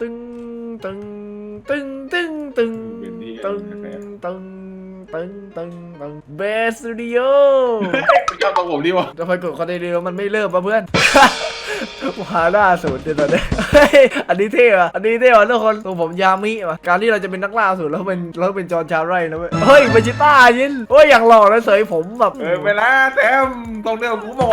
ตึงตึงตึงตึงตึงตึงตึงตึงตึงตึงเบสสตูดิโอไปจับตัวผมดิวะทำไมกดคอนเทนต์แล้วมันไม่เริ่มมาเพื่อนหาหน้าศูนย์เดี๋ยวตอนนี้อันนี้เท่อะอันนี้เท่อะทุกคนตัวผมยามิว่ะการที่เราจะเป็นนักล่าศูนย์แล้วเป็นแล้วเป็นจอร์นชาไรนะเว้ย เฮ้ยเบจิต้ายินโอ้ยอย่างหล่อนะเสยผมแบบเออไปละแซมตรงเดียวกูบอก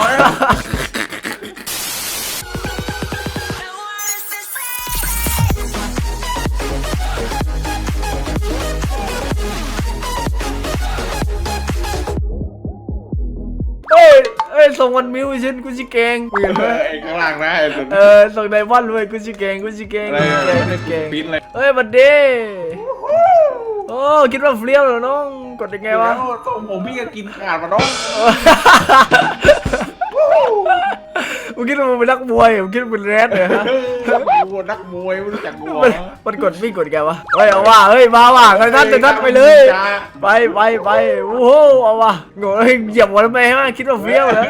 ส่งวันมิวชินกุชิเกงเปลี่ยนเอเลอยไอ้ข้างล่างนะไอ้ตัวเออส่งไดมอนด์เลยกุชิเกงกุชิเกงอะไรกุชิเกงกุชิเกงปิ้นอะไรเฮ้ยบัดดี้โอ้คิดว่าเฟี้ยวเหรอน้องกดยังไงวะแล้วทรงผมพี่ก็กินขาดมาน้อง มึงคิดว่ามึงเป็นนักมวยมึงคิดว่าเป็นแรดเหรอฮะกูนักมวยไม่รู้จักกูมันมันกดวิ่งกดแกวะเฮ้ยเอาว่าเฮ้ยมาว่ะกันนัดกันนัดไปเลย ไปไปไปโอ้โหเอาว่ะโง่เฮ้ยเหยียบหัวทำไมฮะคิดว่าเฟี้ยวเหรอ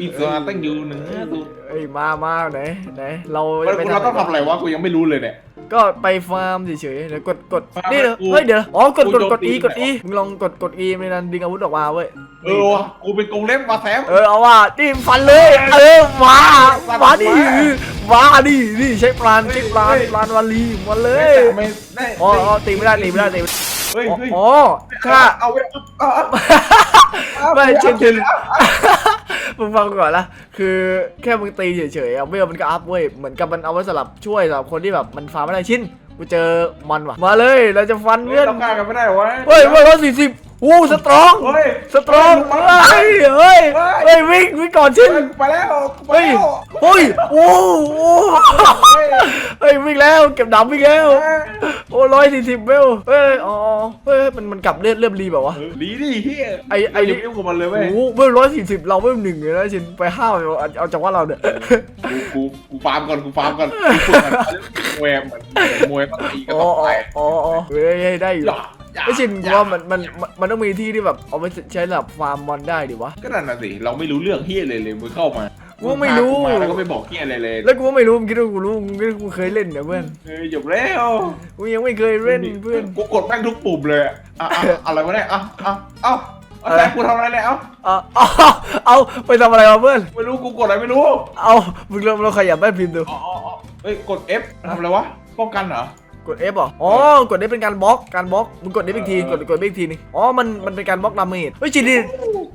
อีสานตั้งอยู่หนึ่งตัวเฮ้ยมามาไหนไหนเราเราไปเราต้องทำอะไรวะกูยังไม่รู้เลยเนี่ยก็ไปฟาร์มเฉยๆเดี๋ยวกดกดฟาร์มนี่เหรอกูเฮ้ยเดี๋ยวอ๋อกดกดกูกดโจมตีอีกดไหนอีวะมึงลองกดกดอีในนั้นดึงอาวุธออกมาเว้ยเออวะกูเป็นกรงเล็บมาแซมเออเอาว่ะนี่ฟันเลยเออมามาดิมาดินี่ใช้ปราณใช้ปราณปราณวาลีมาเลยไม่ได้อ๋ออ๋อตีไม่ได้ตีไม่ได้ตีไม่ได้เฮ้ยเฮ้ยอ๋อถ้าเอาไว้เอาเอาเอาไม่เช่นเช่นมึงฟังก่อนละคือแค่มึงตีเฉยๆอะเวลมันก็อัพเว้ยเหมือนกับมันเอาไว้สำหรับช่วยสำหรับคนที่แบบมันฟาร์มไม่ได้ชิ้นกูเจอมันว่ะมาเลยเราจะฟันเฮ้เพื่ยอนต้องการกันไม่ได้วะเฮ้ยเฮ้ยร้อยสี่สิบโอ้สตรองเฮ้ยสตรองเฮ้ยเฮ้ยเฮ้ยวิ่งวิ่งก่อนชิ้นเฮ้ยไปแล้วไปเฮ้ยแล้วเฮ้ยโอ้โอ้เฮ้ยวิ่งแล้วเก็บดำวิ่งแล้วโอ้ร้อยสี่สิบเวลเฮ้ยอ๋อเฮ้ยมันมันกลับเลือดเริ่มรีแบบวะเออดีดิเฮียไอ้ไอ้อย่าไปยุ่งกับมันเลยเว้ยโอ้เวลร้อยสี่สิบเราเวลหนึ่งเลยนะชินไปห้าวเอาเอาจากว่าเราเนี่ยกูกูกูฟาร์มก่อนกูฟาร์มก่อนกูฝึกมันมวยเหมือนมวยปกติก็อ๋อต้องไปอ๋ออ๋อเฮ้ยได้อยู่อย่าอย่า ไอ้ชินกูว่ามันมันมันมันต้องมีที่ที่แบบเอาไปใช้สำหรับฟาร์มมอนได้ดิวะ ก็นั่นน่ะสิ เราไม่รู้เรื่องเฮียเลยเลยมึงเข้ามากูไม่รู้ งพากูมาแล้วก็ไม่บอกเฮียอะไรเลยแล้วกูก็ไม่รู้มึงคิดว่ากูรู้มึงคิดว่ากูเคยเล่นเนี่ยเพื่อนเฮ้ยจบแล้วกูยังไม่เคยเล่นเพื่อน กูกดแม่งทุกปุ่มเลยอะอะอะอะไรวะเนี่ยอะอะเอ้าเอาแต่กูทำอะไรเนี่ยเอ้าเอาเอาเอาไปทำอะไรมาเพื่อน ไม่รู้กูกดอะไรไม่รู้เอามึงเราเราขยับแม่พิมพ์ดูอ๋ออ๋ออ๋อเฮ้ยกด F ทำอะไรวะป้องกันเหรอ กด F เหรออ๋อกด F เป็นการบล็อกการบล็อกมึงกด F อีกทีกดกด F อีกทีนึงอ๋อมันมันเป็นการบล็อกดาเมจเฮ้ยจริงดิ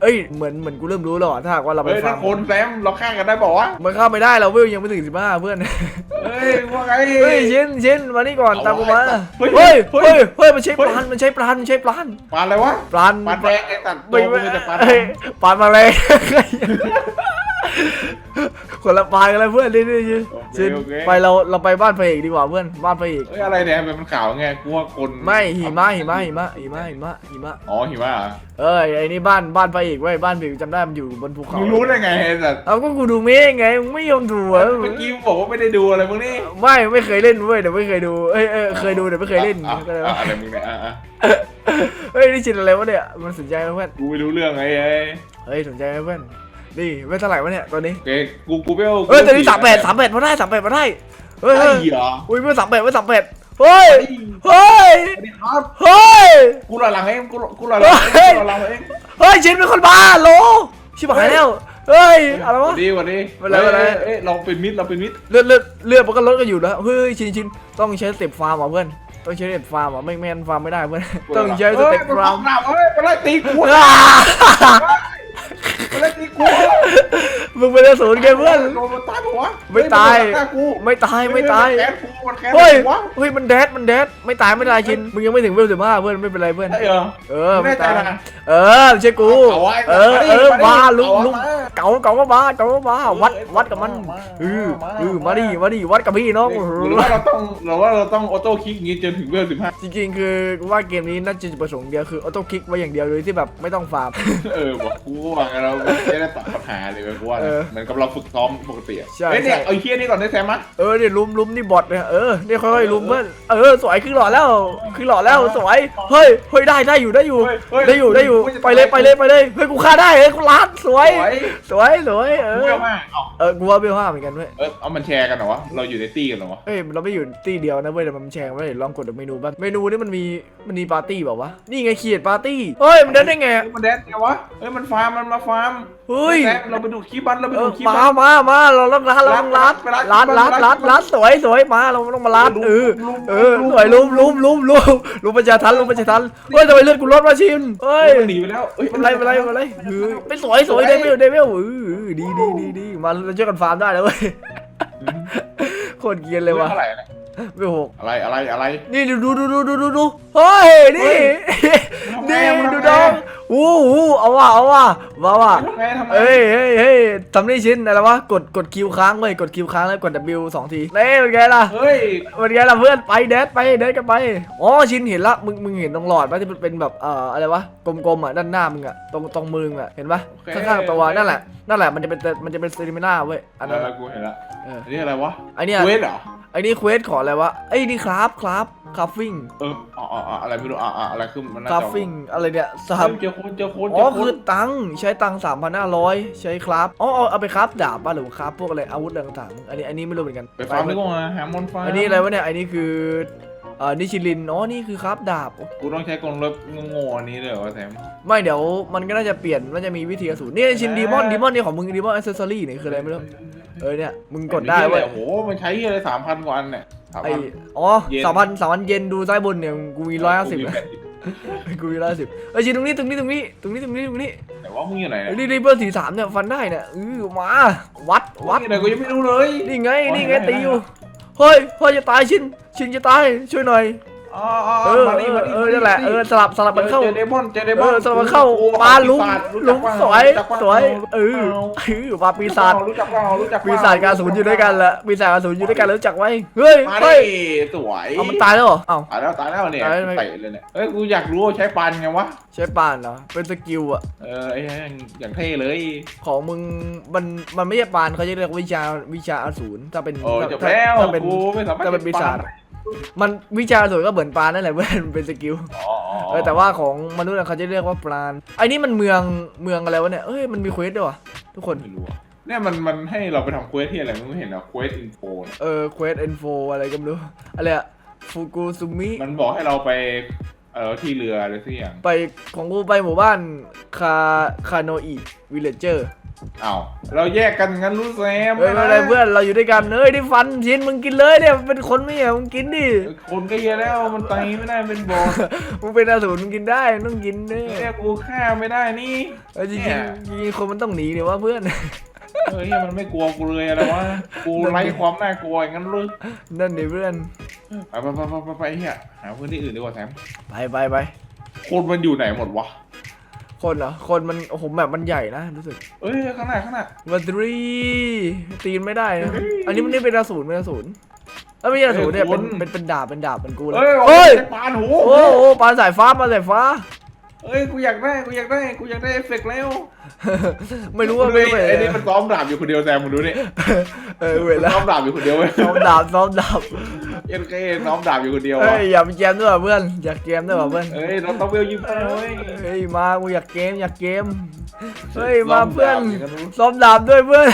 เอ้ยเหมือนเหมือนกูเริ่มรู้แล้วอะถ้าหากว่าเราไปเฮ้ยฟาถ้าร์มคนแซมเราฆ่ากันได้บอกว่าวะมันเข้าไม่ได้เราเวลยังไม่ถึง15เพื่อน เฮ้ยว่าไง เฮ้ยเช่นเช่นมานี่ก่อนเอาตามกูมาเฮ้ยเฮ้ยเฮ้เฮ้ยยเฮ้ยมันใช้เฮ้ปยลานมันใช้ปลานมันใช้ปลานปานอะไรวะปลานปานแดงไอ้ตัดไม่ตัวไม่มึงจะปานเฮ้ยปลานมาเลย คนละปลานกันเลยเพื่อนนี่นี่นี่เช่นไปเราเราไปบ้านพระเอกดีกว่าเพื่อนบ้านพระเอกเฮ้ยอะไรเนี่ยมันขาวไงกูว่าคนไม่หิมะหิมะหิมะหิมะหิมะหิมะอ๋อหิมะเหรอเอ้ยไอ้นี่บ้านบ้านพระเอกเว้ยบ้านพระเอกจำได้มันอยู่บนภูเขามึงรู้ได้ไงไอ้สัตว์เอาก็กูดูเมฆไงมึงไม่ยอมดูเหรอเมื่อกี้มึงบอกว่าไม่ได้ดูอะไรมึงนี่ไม่ไม่เคยเล่นเว้ยเดี๋ยวไม่เคยดูเอ้ยเอ้ยเคยดูเดี๋ยวไม่เคยเล่นอะก็เลยอะว่าอะไรมึงเนี่ยอะอะเฮ้ยนี่ชินอะไรวะเนี่ยมันสนใจไหมเพื่อนกูไม่รู้เรื่องไงไอ้เฮ้ยสนใจไหมเพื่อน นี่ไม่เท่าไหร่วะเนี่ยตัวนี้โอเคกูกูไม่เอาเฮ้ยตัวนี้สามแปดสามแปดมาได้สามแปดมาได้เฮ้ยไอ้เฮ้ยเหี้ยอุ้ยเพื่อนสามแปดเพื่อนสามแปดเฮ้ยเฮ้ยเฮ้ยสวัสดีครับเฮ้ยกูหลังเองกูกูหลังเองเฮ้ยกูหลังเองเฮ้ยชินเป็นคนบ้าโลชิบหายแล้วเฮ้ยอะไรสวะวัสดีสวัสดีไม่เป็นไรไม่เป็นไรเอ้ยเราเป็นมิตรเราเป็นมิตรเลือดเลือดเลือดมันก็ลดกันอยู่แล้วเฮ้ยชินชินต้องใช้สเต็ปฟาร์มอะเพื่อนต้องใช้สเต็ปฟาร์มอะไม่แม่นฟาร์มไม่ได้เพื่อนต้องใช้สเต็ปเอ้ยฟาร์มมันเอ้ยมันไล่ตีกู เล็กนี่กู มึงเป็นอสูรไงเพื่อน โดนมันตายปะวะไม่ตาย เฮ้นนฆ่กูไม่ตายไม่ตายนแค้นกูมันแค้นเฮ้ยกูวะเฮ้ย มันแดด มันแดด ไม่ตายไม่ตายชิน มึงยังไม่ถึงเวลสิบห้าเพื่อน ไม่เป็นไรเพื่อนใช่เหรอเออ ไม่แน่ใจตายนะ เออไม่ใช่กู เอาไว้เออมาดิเออ มาดิมาลุงเอาลุงมาเก๋าเก๋าก็มาเก๋าก็มาวัดวัดกับมันมาเออมา เออมาดิ มาดิ วัดกับพี่น้องหรือว่าเราต้องหรือว่าเราต้องออโต้คลิกอย่างงี้จนถึงเวลสิบห้าจริงๆ คือกูว่าเกมนี้น่าจะจุดประสงค์เดียวคือออโต้คลิกไว้อย่างเดียวเลยที่แบบไม่ต้องฟาร์ม เออบอกกูก็ว่างั้นเราจะได้ตัดปัญหาเลยเว้ยกูว่าเอออเหมือนกับเราฝึกซ้อมปกติอะใช่เฮ้ยเนี่ยใช่ เอาไอ้เฮียนี่ก่อนได้แซมมะเออเนี่ยลุมลุมนี่บอทเนี่ยเออเนี่ยค่อยๆลุมเพื่อนเออสวยขึ้นหล่อแล้วขึ้นหล่อแล้วสวยเฮ้ยเฮ้ยได้ได้อยู่ได้อยู่เฮ้ยเฮ้ยได้อยู่ได้อยู่ฮ้จะไปเลยไปเลยไปเลยเฮ้ยกูฆ่าได้เฮ้ยกูลัดสวยสวยสวยสวยเอเปรี้อยวมากเอาเออกูว่าเบลห้าเหมือนกันเว้ยเออเอามันแชร์กันเหรอวะเราอยู่ในตี้กันเหรอวะเอ้ยเราไม่อยู่ที่เดียวนะเว้ยแต่มันแชร์ไว้เดี๋ยวลองกดดูเมนูบ้างเมนูนี่มันมีมันมีปาร์ตี้แบบวะนี่ไงเขียดปาร์ตี้เฮ้ยมันเดินได้ไงเฮ้ยมันแดนไงวะเฮ้ยมันฟาร์มมันมาฟาร์มเฮ้ยแซมเราไปดูคลิปมันเราไปเอดูอคลิปมามันมามาเราต้องรัดเราต้องรัดรัดรัดรัรัดดรัดรัรัดดสวยสวยมาเราต้องมารัดลุมเออลุมเออลุมสวยลุมลุมลุมลุมลุมประชาทันลุมประชาทันเฮ้ยทำไมเลือดกูลดมาชิมเฮ้เฮ้ยยมันหนีไปแล้วเฮ้ยเป็นไรเป็นไรเป็นไรเออไม่สวยสวยเดวิลเดวิลเออดีดีดีดีมาเราช่วยกันฟาร์มได้แล้วเว้ยโคตรเกรียนเลยว่ะเท่าไหร่เนี่ยไม่หกอะไรอะไรอะไร นี่ดูดูดูดูดูดูดูเฮ้ยนี่นี่ดูดอง อู้หูเอาว่ะเอาว่ะมาว่ะทำไงทำไงเฮ้ยเฮ้ยเฮ้ยทำได้ชิ้นอะไรวะกดกดคิวค้างเว้ยกดคิวค้างแล้วกด W สองทีเน่เป็นไงล่ะเฮ้ยเป็นไงล่ะเพื่อนไปเดดไปเดดกันไปอ๋อชิ้นเห็นละมึงมึงเห็นตรงหลอดปะที่มันเป็นแบบเอ่ออะไรวะกลมๆอะด้านหน้ามึงอะตรงตรงมือมึงอะเห็นปะข้างๆตัวนั่นแหละนั่นแหละมันจะเป็นมันจะเป็นซีมิน่าเว้ยอันนั้นเอออะกูเห็นละเอออันนี้อะไรวะไอเนี้ยเวทเหรอไอนี่เควสขออะไรวะไอ้ยนี่ครับครับคราฟฟิ้งเอออ๋ออ๋ออ๋ออะไรไม่รู้อ่าอ่าอะไรคือมันน่าคราจะฟฟิ้งอะไรเนี่ยสาเฮ้มยเจอคนเจอคนอ๋เจออคคือนตังค์ใช้ตังค์สามพันห้าร้อยใช้ครับอ๋อเอาเอาไปครับดาบป่ะหรือว่าครับพวกอะไรอาวุธอะไรต่างๆอันนี้อันนี้ไม่รู้เหมือนกันไปฟาร์มดีกว่าหามอนฟาร์มอันนี้อะไรวะเนี่ยอันนี้คือเอ่อนิชิลินอ๋อนี่คือครับดาบกูต้องใช้กลลบโง่ๆอันนี้เลยเหรอวะแซมไม่เดี๋ยวมันก็น่าจะเปลี่ยนมันจะมีวิธีกระสุนนี่ชิ้นดีมอนดีมอนนี่ของมึงดีมอนอ c เซสซอรี่นี่คืออะไรไม่รู้เออเนี่ยมึงกดได้เว้ยโอ้โหมันใช้อะไรสามพันกว่าอันเนี่ยสามไอพันอ๋อเย็นสามพันสามพันเยนดูซ้ายบนเนี่ยกูมีร้อยห้าสิบกูมี กูมีร้อยห้าสิบเอ้ยชิ้นตรงนี้ตรงนี้ตรงนี้ตรงนี้ตรงนี้ตรงนี้แต่ว่ามึงอยู่ไหนเอ้เนี่ยยนี่รีเบอร์สี่สามเนี่ยฟันได้เนี่ยอือมาวัดวัดมึงอยู่ไหนกูยังไม่รู้เลยนี่ไงอ๋อนี่ไงเห็นแล้วตีอยู่เฮ้ยเฮ้ยจะตายชินชินจะตายช่วยหน่อย อ๋ออ๋อเออ๋ออมาเอดิอมาดิเออนั่นแหละเออสลับสลับมันเข้า เจอเดมอนเจอเดมเออนอสลับมันเข้าโอ้ปลาลุมรู้ลุจักมเปล่าสวยรู้จักเปล่าสวยเออเออปลาปีศาจรู้จักเปล่ารู้จักเปล่ปีศาจกบอาสูรอยู่ด้วยกันแหละปีศาจกบอาสูรอยู่ด้วยกันรู้จักไว้เฮ้ยมาเฮ้ดิยสวยเอามันตายแล้วเหรอเอ้า ตายแล้วตายแล้วเนี่ยตายแล้วไหมเตะเลยเนี่ยเฮ้ยกูอยากรู้ว่าใช้ปันไงวะใช้ปานเหรอเป็นสกิลอะเออไอ้เหี้ยอย่างเท่เลยของมึงมันมันไม่ใช่ปานเขาจะเรียกวิชาวิชาอสูรถ้าเป็นโอ้ถ้าจบแล้วถ้าเป็น กูไม่สามารถถ้าเป็นปีศาจ มันวิชาอสูรก็เหมือนปานนั่นแหละเว้ยมันเป็นสกิลอ๋ออ๋อเออแต่ว่าของมนุษย์อะเขาจะเรียกว่าปราณไอ้นี่มันเมืองเมืองอะไรวะเนี่ยเอ้ยมันมีเควสด้วยวะทุกคนไม่รู้อะเนี่ยมันมันให้เราไปทำเควสที่อะไรมึงไม่เห็นเหรอเควสอินโฟเออเควสเอ็นโฟอะไรก็ไม่รู้อะไรอะฟูกุซุมิมันบอกให้เราไปเออที่เรืออะไรสักอย่างไปของกูไปหมู่บ้านคาคาโนอิวิลเลเจอร์ อ้าวเราแยกกันงั้นรู้แซมเฮ้ยไม่เป็นไรเพื่อนเราอยู่ด้วยกันเอ้ยได้ฟันชิ้นมึงกินเลยเนี่ยเป็นคนไม่เหรอมึงกินดิคนก็เยอะแล้วมันไตไม่ได้เป็นบอสมึงเป็นอสูรมึงกินได้มึงต้องกินเนี่ยเนี่ยกูฆ่าไม่ได้นี่เออจริงเนี่ยๆจริงๆคนมันต้องหนีเนี่ยวะเพื่อน เฮ้ยมันไม่กลัวกูเลยอะไรวะกูไร้ความน่ากลัวอย่างนั้นเลยนั่นดิเพื่อนไปไปไปไปไปไปเฮียหาพื้นที่อื่นดีกว่าแซมไปไปไปคนมันอยู่ไหนหมดวะ คนเหรอ คนมันโอ้โหแบบมันใหญ่นะรู้สึกเอ้ยข้างหน้าข้างหน้าวัตรีตีนไม่ได้นะอันนี้มันนี่เป็นอสูรเป็นอสูรเอ้ยไม่ใช่อสูรเนี่ยเป็นเป็นเป็นดาบเป็นดาบเป็นกูเลยเอ้ยเฮ้ยปานหูโอ้โหปลาสายฟ้าปลาสายฟ้า เอ้ยกูอยากได้กูอยากได้กูอยากได้เอฟเฟกต์แล้ว ไม่รู้ว่าไม่ไม่ไอ้ไม่นี่มันซ้อมดาบอยู่คนเดียวแซมมึงดูนี่เออเวลาซ้อมดาบอยู่คนเดียวเว้ยซ้อมดาบซ้อมดาบเอ็นเคซ้อมดาบอยู่คนเดียวเฮ้อะยอย่าไปแจมด้วยว่ะเพื่อนอยากเกมด้วยว่ะเพื่อนเอ้ยเราต้องเวลยิงเว้ยเฮ้ยมากูอยากเกมอยากเกมเฮ้ยมาเพื่อนซ้มดาบย่างนั้นซ้อมดาบด้วยเพื่อน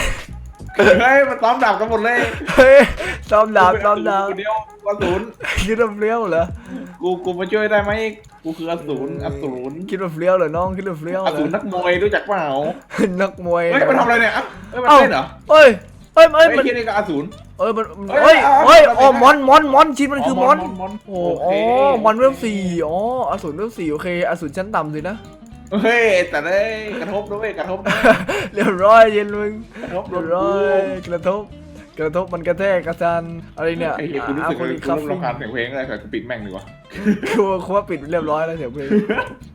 เฮ้ยมันซ้อมดาบกันหมดเลยเฮ้ยซ้อมดาบซ้อมดาบคนเดียวอสูรคิดว่าเฟี้ยวเหรอกูกูมาช่วยได้ไหม กูคืออสูรอสูรคิดว่าเฟี้ยวเหรอน้องคิดว่าเฟี้ยวอเหรสูรอนักมวยรู้จักเปล่านักมวยเฮ้ยมันทำอะไรเนี่ยอะเฮ้ยมันเอ้าเล่นเหรอเฮ้ยเฮ้ยเฮ้เฮ้ยยมันที่นี่ก็อสูรเอ้ยมันเฮ้เฮ้ยยเอาเฮ้ยเอาอ๋อเอามอนมอนมอนชิ้นมันคือมอนมอนโอ้โออ๋เคอมอนเวลสี่อ๋ออสูรเวลสี่โอเคอสูรชั้นต่ำสินะเฮ้ยแต่ได้กระทบด้วยกระทบด้วยเรียบร้อยเย็นมึงกระทบเรียบร้อยกระทบกระทบมันกระแทกกระซันอะไรเนี่ยไอ้เหี้ยกูรู้สึกคนเลยนี้กูครับเริ่มรำคาญเสียงเพลงอะไรแต่กูปิดแม่งดีกว่า กูกูว่าปิดเรียบร้อยแล้วเสียงเพลง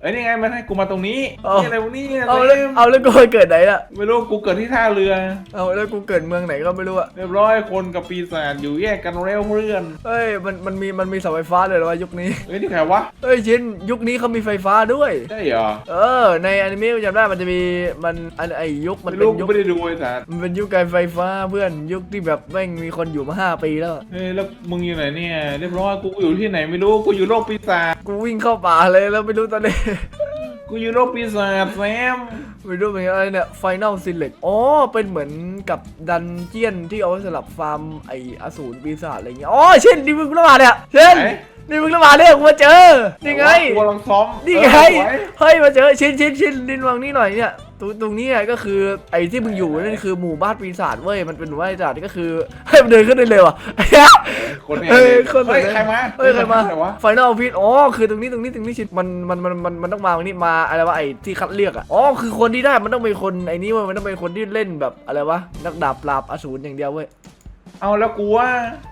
เอ้ยนี่ไงมันให้กูมาตรงนี้เอานี่อะไรวะนี่อะไรเอาแล้วเอาแล้วกูไปเกิดไหนล่ะไม่รู้กูเกิดที่ท่าเรือเอาแล้วกูเกิดเมืองไหนก็ไม่รู้อะเรียบร้อยคนกับปีศาจอยู่แยกกันเร็วเพื่อนเฮ้ยมันมันมีมันมีเสาไฟฟ้าเลยเหรอวะยุคนี้เฮ้ยนี่ใครวะเฮ้ยชินยุคนี้เขามีไฟฟ้าด้วยใช่เหรอเออในอนิเมะกูจำได้มันจะมีมันอันไอยุคมันไม่เป็นรู้กูยุคไม่ได้ดูไอ้สัสมันเป็นยุคการไฟฟ้าเพื่อนยุคที่แบบแม่งมีคนอยู่มาห้าปีแล้วอะเฮ้ยแล้วมึงอยู่ไหนเนี่ยเรียบร้อยกูอยู่ที่ไหนไม่รู้กูอยู่โลกปีศาจกูวิ่งเข้าป่าเลยแล้วไม่รู้ตอนนี้ กูอยู่โลกปีศาจแซมไม่รู้เป็นอะไรเนี่ย Final Select อ๋อ เป็นเหมือนกับดันเจียนที่เอาไว้สำหรับฟาร์มไออสูรปีศาจอะไรเงี้ย อ๋อ เช่นนี่มึงระบาดเนี่ย เช่นนี่มึงระบาดเนี่ยกูมาเจอ นี่ไงกูกำลังซ้อม นี่ไงเออสวยเฮ้ย มาเจอ ชินชินชินดินวังนี่หน่อยเนี่ย ตรงตรงนี้อะก็คือไอ้ที่มึงอยู่นั่นคือหมู่บ้านปีศาจเว้ยมันเป็นหมู่บ้านปีศาจนี่ก็คือเฮ้ยมันเดินขึ้นได้เลยว่ะคนเนี่ยเฮ้ยคนไหนเฮ้ยใครมาเฮ้ยใครมาไหนวะไฟนอลพีทอ๋อคือตรงนี้ตรงนี้ตรงนี้ชินมันมันมันมันมันต้องมาตรงนี้มาอะไรวะไอ้ที่คัดเลือกอะอ๋อคือคนที่ได้มันต้องเป็นคนไอ้นี่เว้ยมันต้องเป็นคนที่เล่นแบบอะไรวะนักดาบปราบอสูรอย่างเดียวเว้ยเอาแล้วกูว่า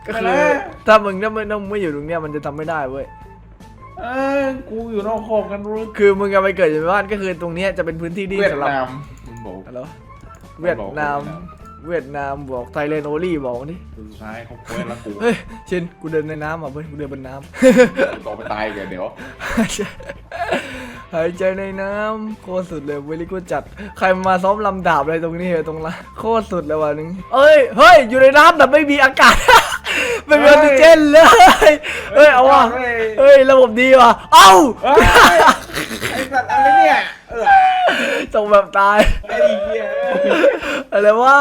ก็ไปคือแล้วถ้ามึงถ้ามึงถ้ามึงไม่อยู่ตรงเนี้ยมันจะทำไม่ได้เว้ย เออกูอยู่นอกคอกกันรู้คือมึงจะไปเกิดอยู่ในบ้านก็คือตรงเนี้ยจะเป็นพื้นที่ที่เวียดสำหรับนามมันบอกอะไรวะเวียดนาม เวียดนามบอกไทยแลนด์โอลี่บอกนี่สุดท้ายเขาเว้ยแล้วกูเฮ้ยชินกูเดินในน้ำอะเว้ยกูเดินบนน้ำต่อไปตายกันเดี๋ยวหายใจในน้ำโคตรสุดเลยเวลิกูจัด ใครมาซ้อมลำดาบอะไรตรงนี้เหรอตรงละโคตรสุดเลยวันนึงเอ้ยเฮ้ยอยู่ในน้ำแต่ไม่มีอากาศ ไม่มีออกซิเจนเลยเฮ้ยเอาว่ะเฮ้ยเฮ้ยระบบดีว่ะเอ้าเฮ้ยไอ้สัตว์อะไรเนี่ยเออจงแบบตายไอ้เหี้ยอะไรวะ